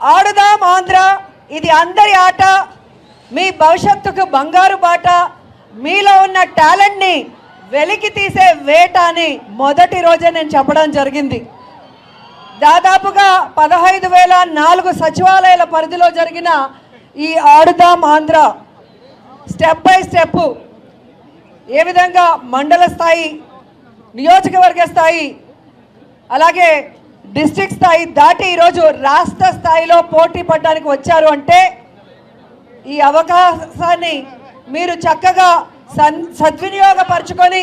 ఆడుదాం ఆంధ్ర. ఇది అందరి ఆట. మీ భవిష్యత్తుకు బంగారు బాట. మీలో ఉన్న టాలెంట్ని వెలికి తీసే వేట అని మొదటి రోజే నేను చెప్పడం జరిగింది. దాదాపుగా పదహైదు వేల నాలుగు సచివాలయాల పరిధిలో జరిగిన ఈ Adudam Andhra step by step ఏ విధంగా మండల స్థాయి నియోజకవర్గ స్థాయి అలాగే డిస్ట్రిక్ట్ స్థాయి దాటి ఈరోజు రాష్ట్ర స్థాయిలో పోటీ పడడానికి వచ్చారు అంటే ఈ అవకాశాన్ని మీరు చక్కగా సన్ సద్వినియోగపరచుకొని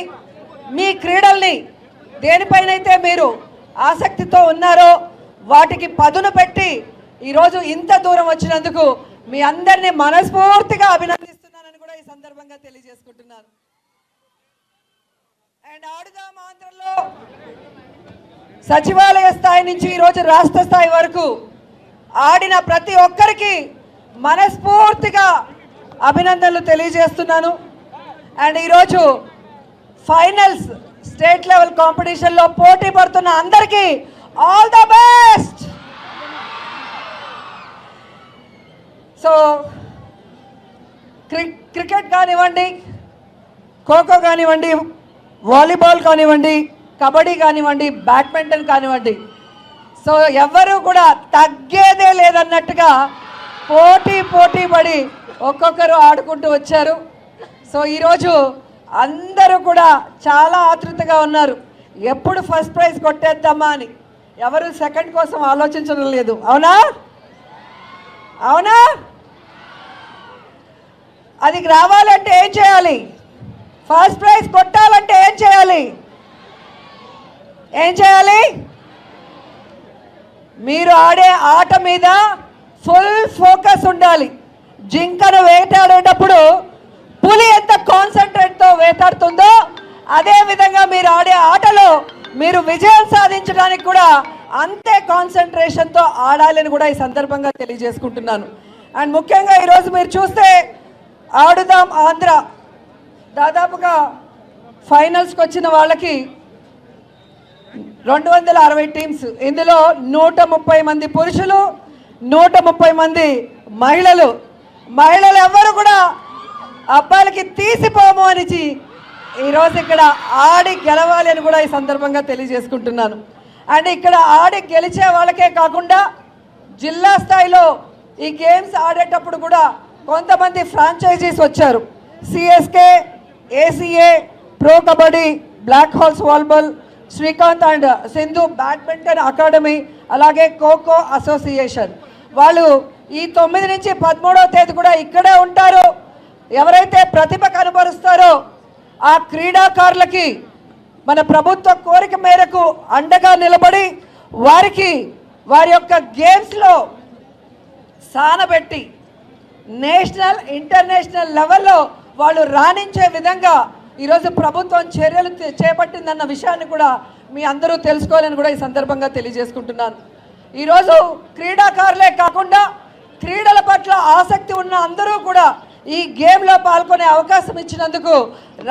మీ క్రీడల్ని దేనిపైనైతే మీరు ఆసక్తితో ఉన్నారో వాటికి పదును పెట్టి ఈరోజు ఇంత దూరం వచ్చినందుకు మీ అందరినీ మనస్ఫూర్తిగా అభినందిస్తున్నానని కూడా ఈ సందర్భంగా తెలియజేసుకుంటున్నాను. అండ్ ఆడుదాం ఆంధ్రలో సచివాలయ స్థాయి నుంచి ఈరోజు రాష్ట్ర స్థాయి వరకు ఆడిన ప్రతి ఒక్కరికి మనస్ఫూర్తిగా అభినందనలు తెలియజేస్తున్నాను. అండ్ ఈరోజు ఫైనల్స్ స్టేట్ లెవెల్ కాంపిటీషన్లో పోటీ పడుతున్న అందరికీ ఆల్ ద బెస్ట్! సో క్రి క్రికెట్ కానివ్వండి ఖోఖో కానివ్వండి వాలీబాల్ కానివ్వండి కబడ్డీ కానివ్వండి బ్యాడ్మింటన్ కానివ్వండి. సో ఎవ్వరూ కూడా తగ్గేదే లేదన్నట్టుగా పోటీ పోటీ పడి ఒక్కొక్కరు ఆడుకుంటూ వచ్చారు. సో ఈరోజు అందరూ కూడా చాలా ఆతృతగా ఉన్నారు. ఎప్పుడు ఫస్ట్ ప్రైజ్ కొట్టేద్దామా అని. ఎవరు సెకండ్ కోసం ఆలోచించడం లేదు. అవునా? అవునా? అది రావాలంటే ఏం చేయాలి? ఫస్ట్ ప్రైజ్ కొట్టాలంటే ఏం చేయాలి? ఏం చేయాలి? మీరు ఆడే ఆట మీద ఫుల్ ఫోకస్ ఉండాలి. జింకను వేటాడేటప్పుడు పులి ఎంత కాన్సన్ట్రేట్తో వేటాడుతుందో అదే విధంగా మీరు ఆడే ఆటలో మీరు విజయం సాధించడానికి కూడా అంతే కాన్సన్ట్రేషన్తో ఆడాలని కూడా ఈ సందర్భంగా తెలియజేసుకుంటున్నాను. అండ్ ముఖ్యంగా ఈరోజు మీరు చూస్తే ఆడుదాం ఆంధ్ర. దాదాపుగా ఫైనల్స్కి వచ్చిన వాళ్ళకి రెండు వందల అరవై టీమ్స్. ఇందులో నూట ముప్పై మంది పురుషులు నూట ముప్పై మంది మహిళలు. మహిళలు ఎవ్వరు కూడా అబ్బాయిలకి తీసిపోము అనిచి ఈరోజు ఇక్కడ ఆడి గెలవాలి అని కూడా ఈ సందర్భంగా తెలియజేసుకుంటున్నాను. అండ్ ఇక్కడ ఆడి గెలిచే వాళ్ళకే కాకుండా జిల్లా స్థాయిలో ఈ గేమ్స్ ఆడేటప్పుడు కూడా కొంతమంది ఫ్రాంచైజీస్ వచ్చారు. CSK ACA pro kabaddi Black Hawks volleyball Srikanth and Sindhu badminton academy అలాగే ఖోఖో అసోసియేషన్. వాళ్ళు ఈ తొమ్మిది నుంచి పదమూడవ తేదీ కూడా ఇక్కడే ఉంటారు. ఎవరైతే ప్రతిభ కనబరుస్తారో ఆ క్రీడాకారులకి మన ప్రభుత్వ కోరిక మేరకు అండగా నిలబడి వారికి వారి యొక్క గేమ్స్లో సానబెట్టి నేషనల్ ఇంటర్నేషనల్ లెవెల్లో వాళ్ళు రాణించే విధంగా ఈరోజు ప్రభుత్వం చర్యలు చేపట్టిందన్న విషయాన్ని కూడా మీ అందరూ తెలుసుకోవాలని కూడా ఈ సందర్భంగా తెలియజేసుకుంటున్నాను. ఈరోజు క్రీడాకారులే కాకుండా క్రీడల పట్ల ఆసక్తి ఉన్న అందరూ కూడా ఈ గేమ్లో పాల్గొనే అవకాశం ఇచ్చినందుకు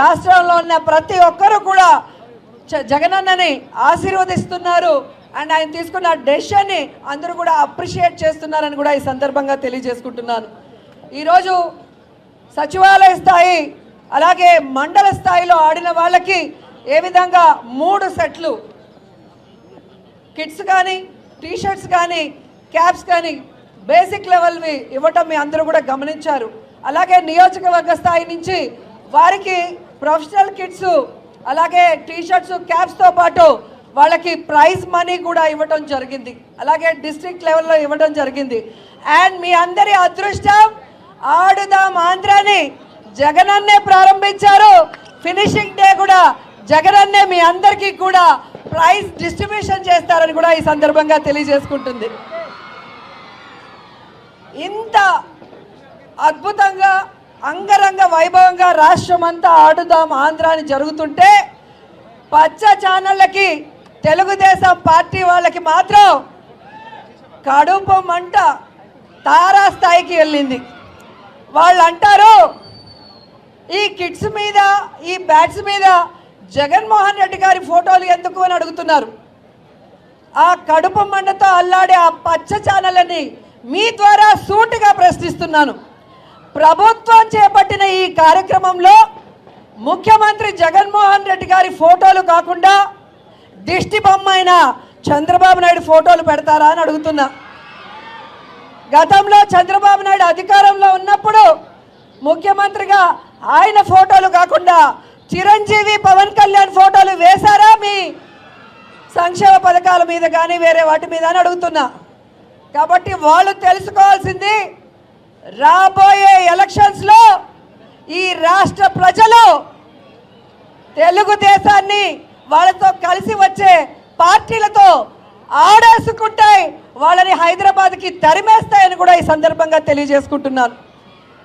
రాష్ట్రంలో ఉన్న ప్రతి ఒక్కరూ కూడా జగనన్నని ఆశీర్వదిస్తున్నారు. అండ్ ఆయన తీసుకున్న డెసిషన్ని అందరూ కూడా అప్రిషియేట్ చేస్తున్నారని కూడా ఈ సందర్భంగా తెలియజేసుకుంటున్నాను. ఈరోజు సచివాలయ స్థాయి అలాగే మండల స్థాయిలో ఆడిన వాళ్ళకి ఏ విధంగా మూడు సెట్లు? కిట్స్ కానీ టీషర్ట్స్ కానీ క్యాప్స్ కానీ బేసిక్ లెవెల్వి ఇవ్వటం మీ అందరూ కూడా గమనించారు. అలాగే నియోజకవర్గ స్థాయి నుంచి వారికి ప్రొఫెషనల్ కిట్స్ అలాగే టీషర్ట్స్ క్యాప్స్తో పాటు వాళ్ళకి ప్రైజ్ మనీ కూడా ఇవ్వటం జరిగింది. అలాగే డిస్ట్రిక్ట్ లెవెల్లో ఇవ్వడం జరిగింది. అండ్ మీ అందరి అదృష్టం ఆడుదాం ఆంధ్రాని జగనన్నే ప్రారంభించారు. ఫినిషింగ్ డే కూడా జగనన్నే మీ అందరికీ కూడా ప్రైజ్ డిస్ట్రిబ్యూషన్ చేస్తారని కూడా ఈ సందర్భంగా తెలియజేసుకుంటుంది. ఇంత అద్భుతంగా అంగరంగ వైభవంగా రాష్ట్రం అంతా ఆడుదాం ఆంధ్ర అని జరుగుతుంటే పచ్చ ఛానళ్ళకి తెలుగుదేశం పార్టీ వాళ్ళకి మాత్రం కడుపు మంట తారాస్థాయికి వెళ్ళింది. వాళ్ళు అంటారు ఈ కిడ్స్ మీద ఈ బ్యాట్స్ మీద జగన్మోహన్ రెడ్డి గారి ఫోటోలు ఎందుకు అని అడుగుతున్నారు. ఆ కడుపు మండతో అల్లాడే ఆ పచ్చ ఛానళ్ళని మీ ద్వారా సూటిగా ప్రశ్నిస్తున్నాను. ప్రభుత్వం చేపట్టిన ఈ కార్యక్రమంలో ముఖ్యమంత్రి జగన్మోహన్ రెడ్డి గారి ఫోటోలు కాకుండా దిష్టి బొమ్మైన అయిన చంద్రబాబు నాయుడు ఫోటోలు పెడతారా అని అడుగుతున్నా. గతంలో చంద్రబాబు నాయుడు అధికారంలో ఉన్నప్పుడు ముఖ్యమంత్రిగా ఆయన ఫోటోలు కాకుండా చిరంజీవి పవన్ కళ్యాణ్ ఫోటోలు వేశారా మీ సంక్షేమ పథకాల మీద కానీ వేరే వాటి మీద అని అడుగుతున్నా. కాబట్టి వాళ్ళు తెలుసుకోవాల్సింది రాబోయే ఎలక్షన్స్లో ఈ రాష్ట్ర ప్రజలు తెలుగుదేశాన్ని వాళ్ళతో కలిసి వచ్చే పార్టీలతో ఆడేసుకుంటాయి వాళ్ళని హైదరాబాద్కి తరిమేస్తాయని కూడా ఈ సందర్భంగా తెలియజేసుకుంటున్నాను.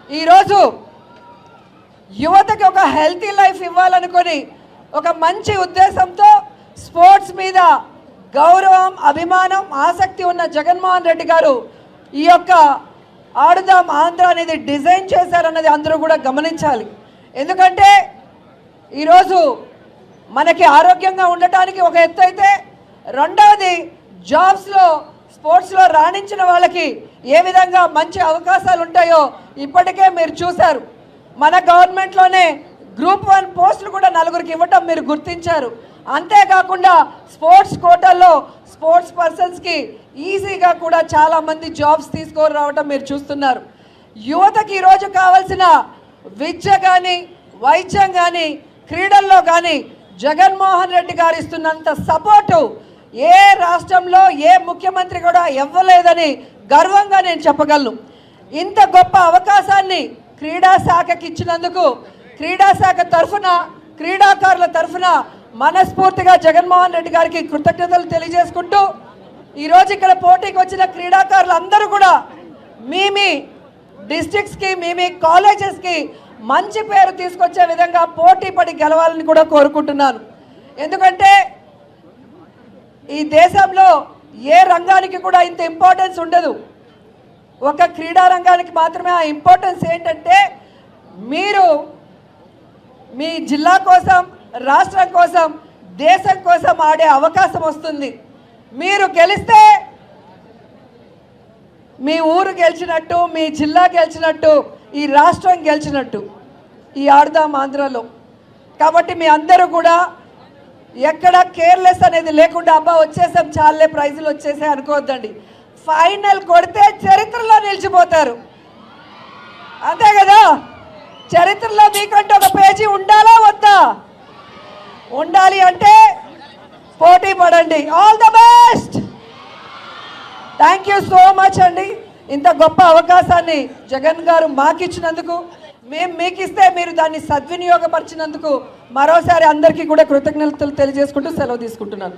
ఈరోజు యువతకి ఒక హెల్తీ లైఫ్ ఇవ్వాలనుకొని ఒక మంచి ఉద్దేశంతో స్పోర్ట్స్ మీద గౌరవం అభిమానం ఆసక్తి ఉన్న జగన్మోహన్ రెడ్డి గారు ఈ యొక్క ఆడుదాం ఆంధ్ర అనేది డిజైన్ చేశారన్నది అందరూ కూడా గమనించాలి. ఎందుకంటే ఈరోజు మనకి ఆరోగ్యంగా ఉండటానికి ఒక ఎత్తు అయితే రెండవది జాబ్స్లో స్పోర్ట్స్లో రాణించిన వాళ్ళకి ఏ విధంగా మంచి అవకాశాలు ఉంటాయో ఇప్పటికే మీరు చూశారు. మన గవర్నమెంట్లోనే గ్రూప్ వన్ పోస్టులు కూడా నలుగురికి ఇవ్వటం మీరు గుర్తించారు. అంతేకాకుండా స్పోర్ట్స్ కోటాల్లో స్పోర్ట్స్ పర్సన్స్కి ఈజీగా కూడా చాలామంది జాబ్స్ తీసుకొని రావటం మీరు చూస్తున్నారు. యువతకి ఈరోజు కావాల్సిన విద్య కానీ వైద్యం కానీ క్రీడల్లో కానీ జగన్మోహన్ రెడ్డి గారు ఇస్తున్నంత సపోర్టు ఏ రాష్ట్రంలో ఏ ముఖ్యమంత్రి కూడా ఇవ్వలేదని గర్వంగా నేను చెప్పగలను. ఇంత గొప్ప అవకాశాన్ని క్రీడా శాఖకి ఇచ్చినందుకు క్రీడా శాఖ తరఫున క్రీడాకారుల తరఫున మనస్ఫూర్తిగా జగన్మోహన్ రెడ్డి గారికి కృతజ్ఞతలు తెలియజేసుకుంటూ ఈరోజు ఇక్కడ పోటీకి వచ్చిన క్రీడాకారులందరూ కూడా మీ మీ డిస్ట్రిక్ట్స్కి మీ మీ కాలేజెస్కి మంచి పేరు తీసుకొచ్చే విధంగా పోటీ పడి గెలవాలని కూడా కోరుకుంటున్నాను. ఎందుకంటే ఈ దేశంలో ఏ రంగానికి కూడా ఇంత ఇంపార్టెన్స్ ఉండదు. ఒక క్రీడారంగానికి మాత్రమే ఆ ఇంపార్టెన్స్ ఏంటంటే మీరు మీ జిల్లా కోసం రాష్ట్రం కోసం దేశం కోసం ఆడే అవకాశం వస్తుంది. మీరు గెలిస్తే మీ ఊరు గెలిచినట్టు మీ జిల్లా గెలిచినట్టు ఈ రాష్ట్రం గెలిచినట్టు. ఈ ఆడుదాం ఆంధ్రలో. కాబట్టి మీ అందరూ కూడా ఎక్కడ కేర్లెస్ అనేది లేకుండా అబ్బా వచ్చేసాం చాలే ప్రైజులు వచ్చేసాయి అనుకోవద్దండి. ఫైనల్ కొడితే చరిత్రలో నిలిచిపోతారు. అంతే కదా? చరిత్రలో మీకంటే ఒక పేజీ ఉండాలా వద్దా? ఉండాలి అంటే పోటీ పడండి. All the best thank you so much అండి. ఇంత గొప్ప అవకాశాన్ని జగన్ గారు మాకు ఇచ్చినందుకు మేము మీకు ఇస్తే మీరు దాన్ని సద్వినియోగపరిచినందుకు మరోసారి అందరికీ కూడా కృతజ్ఞతలు తెలియజేసుకుంటూ సెలవు తీసుకుంటున్నాను.